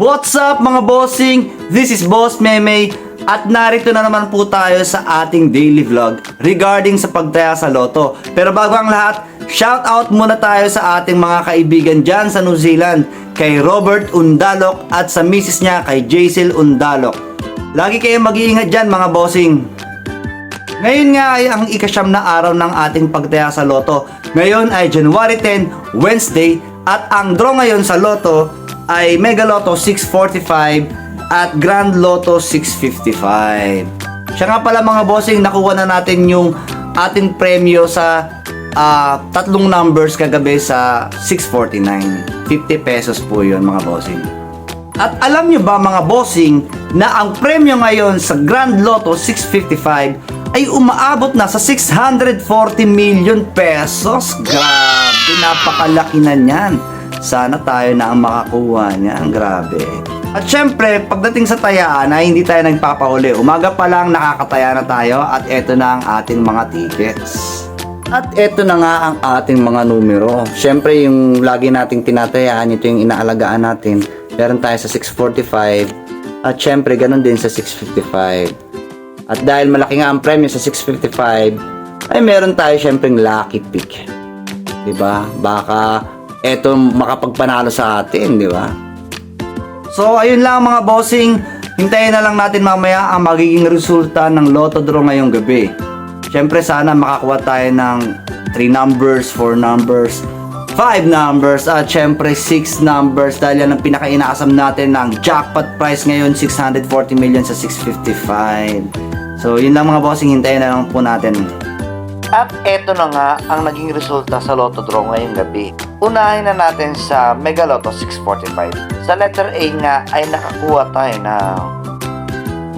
What's up mga bossing? This is Boss Meme at narito na naman po tayo sa ating daily vlog regarding sa pagtaya sa loto. Pero bago ang lahat, shout out muna tayo sa ating mga kaibigan dyan sa New Zealand kay Robert Undalok at sa misis niya kay Jaisel Undalok. Lagi kayong mag-iingat dyan mga bossing. Ngayon nga ay ang ikasyam na araw ng ating pagtaya sa loto. Ngayon ay January 10, Wednesday, at ang draw ngayon sa loto ay Mega Lotto 645 at Grand Lotto 655. Siya nga pala mga bossing, nakuha na natin yung ating premyo sa ah, tatlong numbers kagabi sa 649. 50 pesos po yun mga bossing. At alam nyo ba mga bossing na ang premyo ngayon sa Grand Lotto 655 ay umaabot na sa 640 million pesos. Grabe, napakalaki na niyan. Sana tayo na ang makakuha niyan. Grabe. At syempre, pagdating sa tayaan ay hindi tayo nagpapahuli. Umaga pa lang nakakataya na tayo at eto na ang ating mga tickets. At eto na nga ang ating mga numero. Syempre, yung lagi nating tinatayaan, ito yung inaalagaan natin. Meron tayo sa 645 at syempre, ganun din sa 655. At dahil malaki nga ang premyo sa 655, ay meron tayo syempre lucky pick. 'Di ba? Baka eto makapagpanalo sa atin, 'di ba? So, ayun lang mga bossing. Hintayin na lang natin mamaya ang magiging resulta ng Lotto Draw ngayong gabi. Siyempre, sana makakuha tayo ng 3 numbers, 4 numbers, 5 numbers, at syempre 6 numbers dahil yan ang pinaka-inaasam natin ng jackpot price ngayon, 640 million sa 655. So, yun lang mga bossing, hintayin na lang po natin. At eto na nga ang naging resulta sa Lotto Draw ngayong gabi. Unahin na natin sa Mega Lotto 645. Sa letter A nga ay nakakuha tayo ng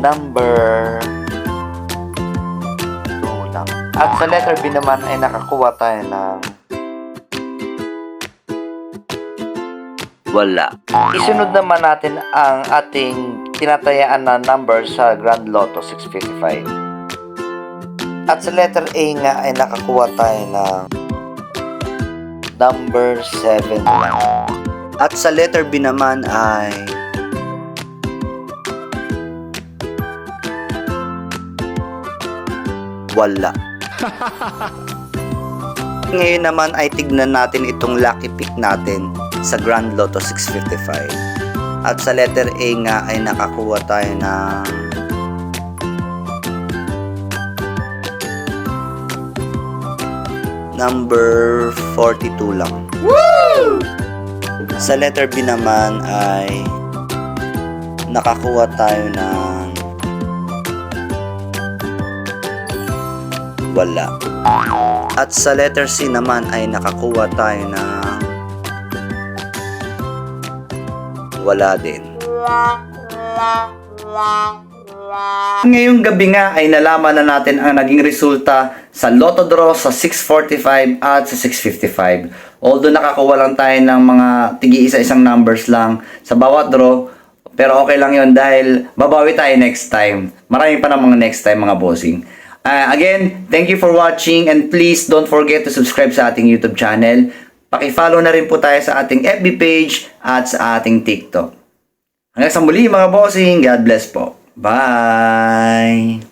number 2 lang. At sa letter B naman ay nakakuha tayo ng wala. Isunod naman natin ang ating tinatayaan na number sa Grand Lotto 655. At sa letter A nga ay nakakuha tayo ng number 7 lang. At sa letter B naman ay wala. Ngayon naman ay tignan natin itong lucky pick natin sa Grand Lotto 655. At sa letter A nga ay nakakuha tayo ng number 42 lang. Sa letter B naman ay nakakuha tayo ng wala. At sa letter C naman ay nakakuha tayo ng wala din. Ngayong gabi nga ay nalaman na natin ang naging resulta sa Lotto Draw sa 645 at sa 655. Although nakakuha lang tayo ng mga tigi isa-isang numbers lang sa bawat draw, pero okay lang yon dahil babawi tayo next time. Marami pa ng mga next time mga bossing. Ah, again, thank you for watching and please don't forget to subscribe sa ating YouTube channel. Paki-follow na rin po tayo sa ating FB page at sa ating TikTok. Hanggang sa muli mga bossing, God bless po. Bye!